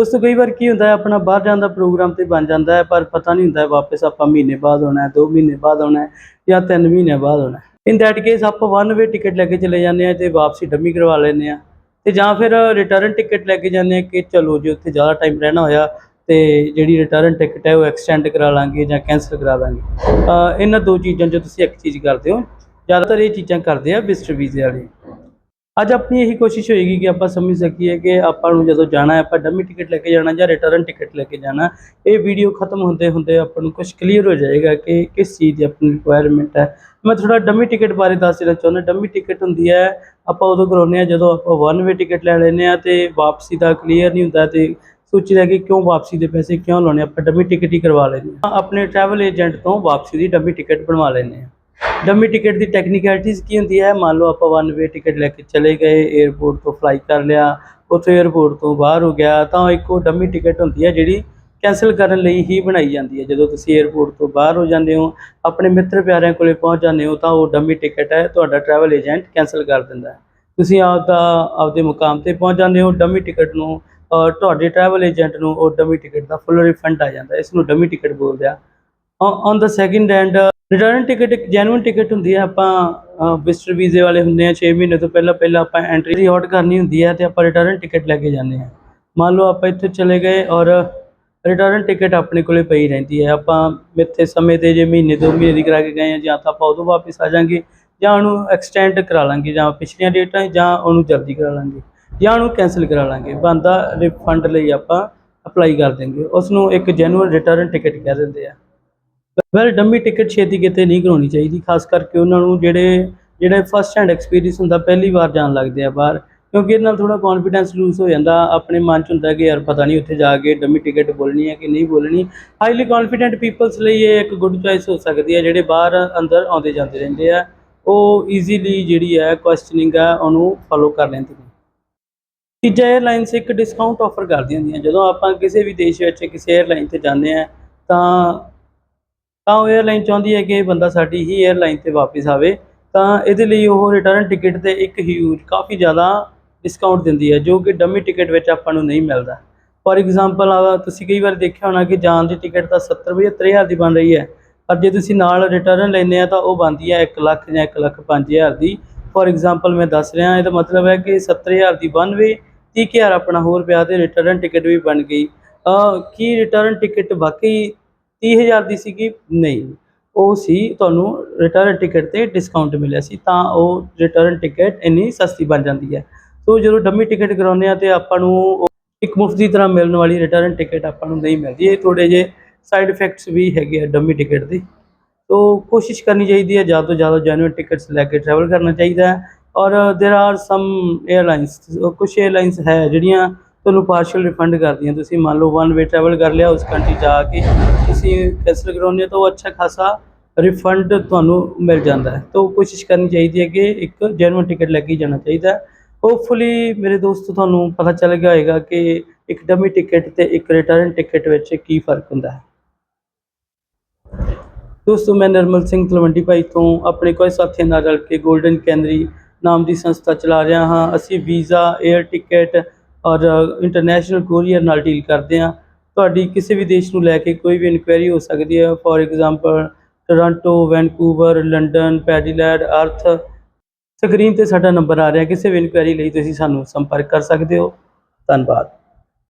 ਉਸ ਤੋਂ ਕਈ ਵਾਰ ਕੀ ਹੁੰਦਾ ਹੈ, ਆਪਣਾ ਬਾਹਰ ਜਾਣ ਦਾ ਪ੍ਰੋਗਰਾਮ ਤੇ ਬਣ ਜਾਂਦਾ ਹੈ, ਪਰ ਪਤਾ ਨਹੀਂ ਹੁੰਦਾ ਹੈ, ਵਾਪਸ ਆਪਾਂ ਮਹੀਨੇ ਬਾਅਦ ਆਉਣਾ ਹੈ 2 ਮਹੀਨੇ ਬਾਅਦ ਆਉਣਾ ਹੈ ਜਾਂ 3 ਮਹੀਨੇ ਬਾਅਦ ਆਉਣਾ ਇਨ ਦੈਟ ਕੇਸ ਆਪਾਂ ਵਨ ਵੇ ਟਿਕਟ ਲੈ ਕੇ ਚਲੇ ਜਾਂਦੇ ਆ ਤੇ ਵਾਪਸੀ ਡੰਮੀ ਕਰਵਾ ਲੈਂਦੇ ਆ ਤੇ ਜਾਂ ਫਿਰ ਰਿਟਰਨ ਟਿਕਟ ਲੈ ਕੇ ਜਾਂਦੇ ਆ ਕਿ ਚਲੋ ਜੇ ਉੱਥੇ ਜ਼ਿਆਦਾ ਟਾਈਮ ਰਹਿਣਾ ਹੋਇਆ ਤੇ ਜਿਹੜੀ ਰਿਟਰਨ ਟਿਕਟ ਹੈ ਉਹ ਐਕਸਟੈਂਡ ਕਰਾ ਲਾਂਗੇ ਜਾਂ ਕੈਂਸਲ ਕਰਾ ਲਾਂਗੇ। ਇਹਨਾਂ ਦੋ ਚੀਜ਼ਾਂ 'ਚੋਂ ਤੁਸੀਂ ਇੱਕ ਚੀਜ਼ ਕਰਦੇ ਹੋ, ਜ਼ਿਆਦਾਤਰ ਇਹ ਚੀਜ਼ਾਂ ਕਰਦੇ ਆ ਵਿਜ਼ਟਰ ਵੀਜ਼ੇ ਵਾਲੇ। ਅੱਜ ਆਪਣੀ ਇਹੀ ਕੋਸ਼ਿਸ਼ ਹੋਏਗੀ ਕਿ ਆਪਾਂ ਸਮਝ ਸਕੀਏ ਕਿ ਆਪਾਂ ਨੂੰ ਜਦੋਂ ਜਾਣਾ ਹੈ, ਆਪਾਂ ਡੰਮੀ ਟਿਕਟ ਲੈ ਕੇ ਜਾਣਾ ਜਾਂ ਰਿਟਰਨ ਟਿਕਟ ਲੈ ਕੇ ਜਾਣਾ, ਇਹ ਵੀਡੀਓ ਖਤਮ ਹੁੰਦੇ ਹੁੰਦੇ ਆਪਾਂ ਨੂੰ ਕੁਝ ਕਲੀਅਰ ਹੋ ਜਾਏਗਾ ਕਿ ਕਿਸ ਚੀਜ਼ ਦੀ ਆਪਣੀ ਰਿਕੁਆਇਰਮੈਂਟ ਹੈ। ਮੈਂ ਥੋੜਾ ਡੰਮੀ ਟਿਕਟ ਬਾਰੇ ਦੱਸ ਦੇਣਾ ਚਾਹੁੰਦਾ। ਡੰਮੀ ਟਿਕਟ ਹੁੰਦੀ ਹੈ, ਆਪਾਂ ਉਦੋਂ ਕਰਾਉਂਦੇ ਆ ਜਦੋਂ ਆਪਾਂ ਵਨ ਵੇ ਟਿਕਟ ਲੈ ਲੈਂਦੇ ਆ ਤੇ ਵਾਪਸੀ ਦਾ ਕਲੀਅਰ ਨਹੀਂ ਹੁੰਦਾ ਤੇ ਸੋਚੀਦਾ ਕਿ ਕਿਉਂ ਵਾਪਸੀ ਦੇ ਪੈਸੇ ਕਿਉਂ ਲਾਉਣੇ, ਆਪਾਂ ਡੰਮੀ ਟਿਕਟ ਹੀ ਕਰਵਾ ਲੈਂਦੇ ਆ ਆਪਣੇ ਟਰੈਵਲ ਏਜੰਟ ਤੋਂ ਵਾਪਸੀ ਦੀ ਡੰਮੀ ਟਿਕਟ ਬਣਵਾ ਲੈਂਦੇ ਆ ਡਮੀ ਟਿਕਟ ਦੀ ਟੈਕਨੀਕੈਲਿਟੀਜ਼ ਕੀ ਹੁੰਦੀ ਹੈ? ਮੰਨ ਲਓ ਆਪਾਂ ਵਨ ਵੇ ਟਿਕਟ ਲੈ ਕੇ ਚਲੇ ਗਏ 에어ਪੋਰਟ ਤੋਂ ਫਲਾਈ ਕਰ ਲਿਆ, ਉੱਥੇ 에어ਪੋਰਟ ਤੋਂ ਬਾਹਰ ਹੋ ਗਿਆ, ਤਾਂ ਇੱਕ ਉਹ ਡਮੀ ਟਿਕਟ ਹੁੰਦੀ ਹੈ ਜਿਹੜੀ ਕੈਨਸਲ ਕਰਨ ਲਈ ਹੀ ਬਣਾਈ ਜਾਂਦੀ ਹੈ। ਜਦੋਂ ਤੁਸੀਂ 에어ਪੋਰਟ ਤੋਂ ਬਾਹਰ ਹੋ ਜਾਂਦੇ ਹੋ, ਆਪਣੇ ਮਿੱਤਰ ਪਿਆਰਿਆਂ ਕੋਲੇ ਪਹੁੰਚ ਜਾਂਦੇ ਹੋ, ਤਾਂ ਉਹ ਡਮੀ ਟਿਕਟ ਹੈ, ਤੁਹਾਡਾ ਟਰੈਵਲ ਏਜੰਟ ਕੈਨਸਲ ਕਰ ਦਿੰਦਾ ਤੁਸੀਂ ਆਪ ਦਾ ਆਪਦੇ ਮੁਕਾਮ ਤੇ ਪਹੁੰਚ ਜਾਂਦੇ ਹੋ, ਡਮੀ ਟਿਕਟ ਨੂੰ ਤੁਹਾਡੇ ਟਰੈਵਲ ਏਜੰਟ ਨੂੰ ਉਹ ਡਮੀ ਟਿਕਟ ਦਾ ਫੁੱਲ ਰਿਫੰਡ ਆ ਜਾਂਦਾ ਇਸ ਨੂੰ ਡਮੀ ਟਿਕਟ ਬੋਲਦੇ ਆ। On the second and return ticket ਇੱਕ ਜੈਨੂਇਨ ਟਿਕਟ ਹੁੰਦੀ ਹੈ, ਆਪਾਂ ਵਿਜ਼ਟਰ ਵੀਜ਼ੇ ਵਾਲੇ ਹੁੰਦੇ ਆ 6 ਮਹੀਨੇ ਤੋਂ ਪਹਿਲਾਂ ਪਹਿਲਾਂ ਆਪਾਂ ਐਂਟਰੀ ਰਿਹਾਰਡ ਕਰਨੀ ਹੁੰਦੀ ਹੈ ਤੇ ਆਪਾਂ ਰਿਟਰਨ ਟਿਕਟ ਲੈ ਕੇ ਜਾਂਦੇ ਹਾਂ। ਮੰਨ ਲਓ ਆਪਾਂ ਇੱਥੇ ਚਲੇ ਗਏ ਔਰ ਰਿਟਰਨ ਟਿਕਟ ਆਪਣੇ ਕੋਲੇ ਪਈ ਰਹਿੰਦੀ ਹੈ। ਆਪਾਂ ਮਿੱਥੇ ਸਮੇਂ ਤੇ ਜੇ ਮਹੀਨੇ, ਦੋ ਮਹੀਨੇ ਦੀ ਕਰਾ ਕੇ ਗਏ ਆ ਜਾਂ ਤਾਂ ਆਪਾਂ ਉਦੋਂ ਵਾਪਸ ਆ ਜਾਾਂਗੇ ਜਾਂ ਉਹਨੂੰ ਐਕਸਟੈਂਡ ਕਰਾ ਲਾਂਗੇ ਜਾਂ ਪਿਛਲੀਆਂ ਡੇਟਾਂ ਜਾਂ ਉਹਨੂੰ ਜਲਦੀ ਕਰਾ ਲਾਂਗੇ ਜਾਂ ਉਹਨੂੰ ਕੈਂਸਲ ਕਰਾ ਲਾਂਗੇ। ਬੰਦਾ ਰਿਫੰਡ ਲਈ ਆਪਾਂ ਅਪਲਾਈ ਕਰ ਦਿੰਗੇ ਉਸ ਨੂੰ ਇੱਕ ਜੈਨੂਅਲ ਰਿਟਰਨ ਟਿਕਟ ਕਹਿ ਦਿੰਦੇ ਆ। ਵੈਲ ਡੰਮੀ ਟਿਕਟ ਛੇਤੀ ਕਿਤੇ ਨਹੀਂ ਕਰਾਉਣੀ ਚਾਹੀਦੀ, ਖਾਸ ਕਰਕੇ ਉਹਨਾਂ ਨੂੰ ਜਿਹੜੇ ਜਿਹੜੇ ਫਸਟ ਹੈਂਡ ਐਕਸਪੀਰੀਅੰਸ ਹੁੰਦਾ, ਪਹਿਲੀ ਵਾਰ ਜਾਣ ਲੱਗਦੇ ਆ ਬਾਹਰ, ਕਿਉਂਕਿ ਇਹਦੇ ਨਾਲ ਥੋੜਾ ਕੌਨਫੀਡੈਂਸ ਲੂਜ਼ ਹੋ ਜਾਂਦਾ, ਆਪਣੇ ਮਨ ਚ ਹੁੰਦਾ ਕਿ ਯਾਰ ਪਤਾ ਨਹੀਂ ਉੱਥੇ ਜਾ ਕੇ ਡੰਮੀ ਟਿਕਟ ਬੋਲਣੀ ਹੈ ਕਿ ਨਹੀਂ ਬੋਲਣੀ। ਹਾਈਲੀ ਕੌਨਫੀਡੈਂਟ ਪੀਪਲਸ ਲਈ ਇਹ ਇੱਕ ਗੁੱਡ ਚੋਇਸ ਹੋ ਸਕਦੀ ਹੈ, ਜਿਹੜੇ ਬਾਹਰ ਅੰਦਰ ਆਉਂਦੇ ਜਾਂਦੇ ਰਹਿੰਦੇ ਆ। ਉਹ ਈਜ਼ੀਲੀ ਜਿਹੜੀ ਹੈ ਕੁਐਸਚਨਿੰਗ ਹੈ ਉਹਨੂੰ ਫੋਲੋ ਕਰ ਲੈਂਦੇ ਨੇ। ਤੀਜਾ 에ਅਰਲਾਈਨਸ ਇੱਕ ਡਿਸਕਾਊਂਟ ਆਫਰ ਕਰਦੀਆਂ ਹੁੰਦੀਆਂ, ਜਦੋਂ ਆਪਾਂ ਕਿਸੇ ਵੀ ਦੇਸ਼ ਵਿੱਚ, ਕਿਸੇ 에ਅਰਲਾਈਨ ਤੇ ਜਾਂਦੇ ਆ, ਤਾਂ ਤਾਂ ਉਹ 에ਅਰਲਾਈਨ ਚਾਹੁੰਦੀ ਹੈ ਕਿ ਇਹ ਬੰਦਾ ਸਾਡੀ ਹੀ 에ਅਰਲਾਈਨ ਤੇ ਵਾਪਸ ਆਵੇ, ਤਾਂ ਇਹਦੇ ਲਈ ਉਹ ਰਿਟਰਨ ਟਿਕਟ ਤੇ ਇੱਕ ਹਿਊਜ ਕਾਫੀ ਜ਼ਿਆਦਾ ਡਿਸਕਾਊਂਟ ਦਿੰਦੀ ਹੈ, ਜੋ ਕਿ ਡੰਮੀ ਟਿਕਟ ਵਿੱਚ ਆਪਾਂ ਨੂੰ ਨਹੀਂ ਮਿਲਦਾ। ਫੋਰ ਐਗਜ਼ਾਮਪਲ ਆ ਤੁਸੀਂ ਕਈ ਵਾਰ ਦੇਖਿਆ ਹੋਣਾ ਕਿ ਜਾਣ ਦੀ ਟਿਕਟ ਤਾਂ 70 75000 ਦੀ ਬਣ ਰਹੀ ਹੈ, ਪਰ ਜੇ ਤੁਸੀਂ ਨਾਲ ਰਿਟਰਨ ਲੈਂਦੇ ਆ ਤਾਂ ਉਹ ਬਣਦੀ ਹੈ 1 ਲੱਖ ਜਾਂ 1 ਲੱਖ 5000 ਦੀ। ਫੋਰ ਐਗਜ਼ਾਮਪਲ ਮੈਂ ਦੱਸ ਰਿਹਾ, ਇਹਦਾ ਮਤਲਬ ਹੈ ਕਿ 70000 ਦੀ ਬਣ ਵੇ 30000 ਆਪਣਾ ਹੋਰ ਪਿਆ ਤੇ ਰਿਟਰਨ ਟਿਕਟ ਵੀ ਬਣ ਗਈ। ਕੀ ਰਿਟਰਨ ਟਿਕਟ ਵਾਕਈ 30000 ਦੀ ਸੀਗੀ, ਨਹੀਂ। ਉਹ ਸੀ ਤੁਹਾਨੂੰ ਰਿਟਰਨ ਟਿਕਟ ਤੇ ਡਿਸਕਾਊਂਟ ਮਿਲਿਆ ਸੀ, ਤਾਂ ਉਹ ਰਿਟਰਨ ਟਿਕਟ ਇੰਨੀ ਸਸਤੀ ਬਣ ਜਾਂਦੀ ਹੈ। ਸੋ ਜਦੋਂ ਡੰਮੀ ਟਿਕਟ ਕਰਾਉਂਦੇ ਆ ਤੇ ਆਪਾਂ ਨੂੰ ਇੱਕ ਮੁਫਤ ਦੀ ਤਰ੍ਹਾਂ ਮਿਲਣ ਵਾਲੀ ਰਿਟਰਨ ਟਿਕਟ ਆਪਾਂ ਨੂੰ ਨਹੀਂ ਮਿਲਦੀ। ਇਹ ਥੋੜੇ ਜੇ ਸਾਈਡ ਇਫੈਕਟਸ ਵੀ ਹੈਗੇ ਆ ਡੰਮੀ ਟਿਕਟ ਦੇ। ਸੋ ਕੋਸ਼ਿਸ਼ ਕਰਨੀ ਚਾਹੀਦੀ ਹੈ, ਜ਼ਿਆਦਾ ਤੋਂ ਜ਼ਿਆਦਾ ਜੈਨੂਇਨ ਟਿਕਟਸ ਲੈ ਕੇ ਟਰੈਵਲ ਕਰਨਾ ਚਾਹੀਦਾ ਹੈ। ਔਰ देयर आर ਸਮ एयरलाइंस ਕੁਝ 에ਅਰਲਾਈਨਸ ਹੈ ਜਿਹੜੀਆਂ ਤੁਹਾਨੂੰ ਪਾਰਸ਼ਲ ਰਿਫੰਡ ਕਰਦੀ ਹਾਂ ਤੁਸੀਂ ਮੰਨ ਲਓ ਵਨ ਵੇ ਟਰੈਵਲ ਕਰ ਲਿਆ ਉਸ ਕੰਟਰੀ ਜਾ ਕੇ, ਤੁਸੀਂ ਕੈਂਸਲ ਕਰਾਉਂਦੇ ਹੋ ਤਾਂ ਉਹ ਅੱਛਾ ਖਾਸਾ ਰਿਫੰਡ ਤੁਹਾਨੂੰ ਮਿਲ ਜਾਂਦਾ ਹੈ। ਤਾਂ ਕੋਸ਼ਿਸ਼ ਕਰਨੀ ਚਾਹੀਦੀ ਹੈ ਕਿ ਇੱਕ ਜੈਨੂਇਨ ਟਿਕਟ ਲੈ ਕੇ ਜਾਣਾ ਚਾਹੀਦਾ ਹੈ। ਹੋਪਫੁਲੀ ਮੇਰੇ ਦੋਸਤੋ ਤੁਹਾਨੂੰ ਪਤਾ ਚੱਲ ਗਿਆ ਹੋਵੇਗਾ ਕਿ ਇੱਕ ਡਮੀ ਟਿਕਟ ਤੇ ਇੱਕ ਰਿਟਰਨ ਟਿਕਟ ਵਿੱਚ ਕੀ ਫ਼ਰਕ ਹੁੰਦਾ ਹੈ। ਦੋਸਤੋ, ਮੈਂ ਨਰਮਲ ਸਿੰਘ ਤਲਵੰਡੀ ਭਾਈ ਤੋਂ ਆਪਣੇ ਕੋਈ ਸਾਥੀਆਂ ਨਾਲ ਰਲ ਕੇ 골ਡਨ ਕੈਨਰੀ ਨਾਮ ਦੀ ਸੰਸਥਾ ਚਲਾ ਰਿਹਾ ਹਾਂ। ਅਸੀਂ ਵੀਜ਼ਾ 에ਅਰ ਟਿਕਟ ਔਰ ਇੰਟਰਨੈਸ਼ਨਲ ਕੋਰੀਅਰ ਨਾਲ ਡੀਲ ਕਰਦੇ ਹਾਂ। ਤੁਹਾਡੀ ਕਿਸੇ ਵੀ ਦੇਸ਼ ਨੂੰ ਲੈ ਕੇ ਕੋਈ ਵੀ ਇਨਕੁਆਇਰੀ ਹੋ ਸਕਦੀ ਹੈ। For example Toronto Vancouver London ਪੈਡੀਲੈਡ ਅਰਥ ਸਕਰੀਨ ਤੇ ਸਾਡਾ ਨੰਬਰ ਆ ਰਿਹਾ। ਕਿਸੇ ਵੀ ਇਨਕੁਆਇਰੀ ਲਈ ਤੁਸੀਂ ਸਾਨੂੰ ਸੰਪਰਕ ਕਰ ਸਕਦੇ ਹੋ। ਧੰਨਵਾਦ।